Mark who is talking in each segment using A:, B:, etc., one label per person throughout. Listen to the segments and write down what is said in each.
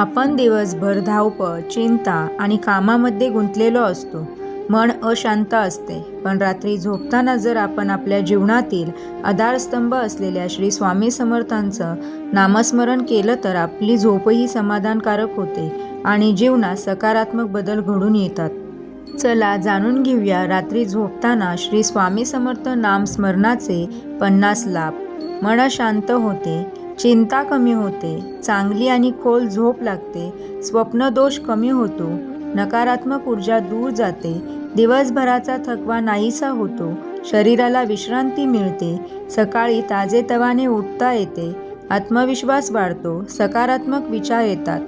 A: आपण दिवसभर धावपळ चिंता आणि कामामध्ये गुंतलेलो असतो. मन अशांत असते. पण रात्री झोपताना जर आपण आपल्या जीवनातील आधारस्तंभ असलेल्या श्री स्वामी समर्थांचं नामस्मरण केलं तर आपली झोपही समाधानकारक होते आणि जीवनात सकारात्मक बदल घडून येतात. चला जाणून घेऊया रात्री झोपताना श्री स्वामी समर्थ नामस्मरणाचे पन्नास लाभ. मन शांत होते. चिंता कमी होते चांगली आणि खोल झोप लागते स्वप्नदोष कमी होतो नकारात्मक ऊर्जा दूर जाते दिवसभराचा थकवा नाहीसा होतो शरीराला विश्रांती मिळते सकाळी ताजेतवाने उठता येते आत्मविश्वास वाढतो सकारात्मक विचार येतात.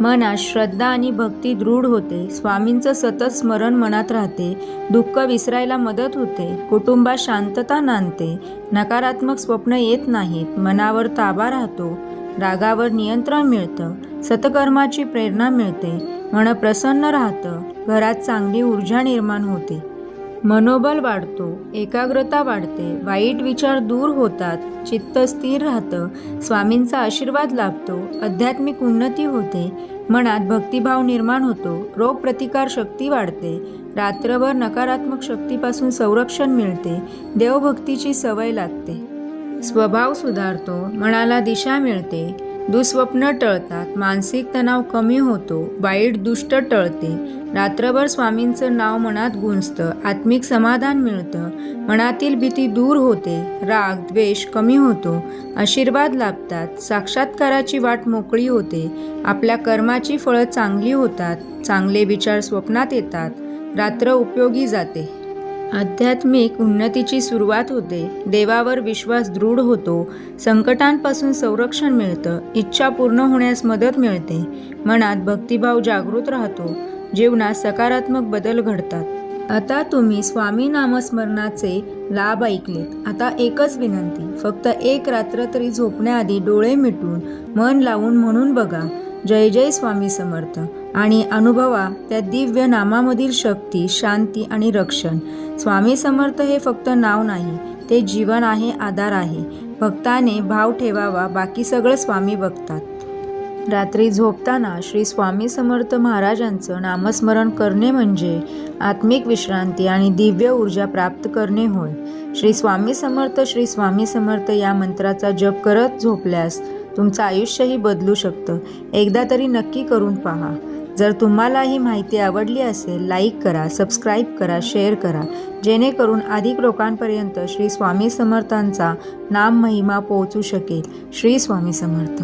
A: मनात श्रद्धा आणि भक्ती दृढ होते. स्वामींचं सतत स्मरण मनात राहते. दुःख विसरायला मदत होते. कुटुंबात शांतता नांदते. नकारात्मक स्वप्न येत नाहीत. मनावर ताबा राहतो. रागावर नियंत्रण मिळतं. सतकर्माची प्रेरणा मिळते. मन प्रसन्न राहतं. घरात चांगली ऊर्जा निर्माण होते. मनोबल वाढतो एकाग्रता वाढते वाईट विचार दूर होतात चित्त स्थिर राहतं स्वामींचा आशीर्वाद लाभतो आध्यात्मिक उन्नती होते मनात भक्तिभाव निर्माण होतो रोगप्रतिकार शक्ती वाढते रात्रभर नकारात्मक शक्तीपासून संरक्षण मिळते देवभक्तीची सवय लागते. स्वभाव सुधारतो मनाला दिशा मिळते दुःस्वप्न टळतात मानसिक तणाव कमी होतो वाईट दुष्ट टळते. रात्रभर स्वामींचं नाव मनात गुंजतं आत्मिक समाधान मिळतं मनातील भीती दूर होते राग द्वेष कमी होतो आशीर्वाद लाभतात साक्षात्काराची वाट मोकळी होते आपल्या कर्माची फळं चांगली होतात चांगले विचार स्वप्नात येतात रात्र उपयोगी जाते. आध्यात्मिक उन्नतीची सुरुवात होते. देवावर विश्वास दृढ होतो. संकटांपासून संरक्षण मिळतं. इच्छा पूर्ण होण्यास मदत मिळते. मनात भक्तिभाव जागृत राहतो. जीवनात सकारात्मक बदल घडतात. आता तुम्ही स्वामी नामस्मरणाचे लाभ ऐकलेत. आता एकच विनंती. फक्त एक रात्र तरी झोपण्याआधी डोळे मिटून मन लावून म्हणून बघा. जय जय स्वामी समर्थ. आणि अनुभवा त्या दिव्य नामामधील शक्ती शांती आणि रक्षण. स्वामी समर्थ हे फक्त नाव नाही ते जीवन आहे आधार आहे. भक्ताने भाव ठेवावा बाकी सगळं स्वामी बघतात. रात्री झोपताना श्री स्वामी समर्थ महाराजांचं नामस्मरण करणे म्हणजे आत्मिक विश्रांती आणि दिव्य ऊर्जा प्राप्त करणे होय. श्री स्वामी समर्थ श्री स्वामी समर्थ या मंत्राचा जप करत झोपल्यास तुमचं आयुष्यही बदलू शकतं. एकदा तरी नक्की करून पहा. जर तुम्हाला ही माहिती आवडली असेल लाईक करा सबस्क्राईब करा शेअर करा. जेणेकरून अधिक लोकांपर्यंत श्री स्वामी समर्थांचा नाम महिमा पोहोचू शकेल. श्री स्वामी समर्थ.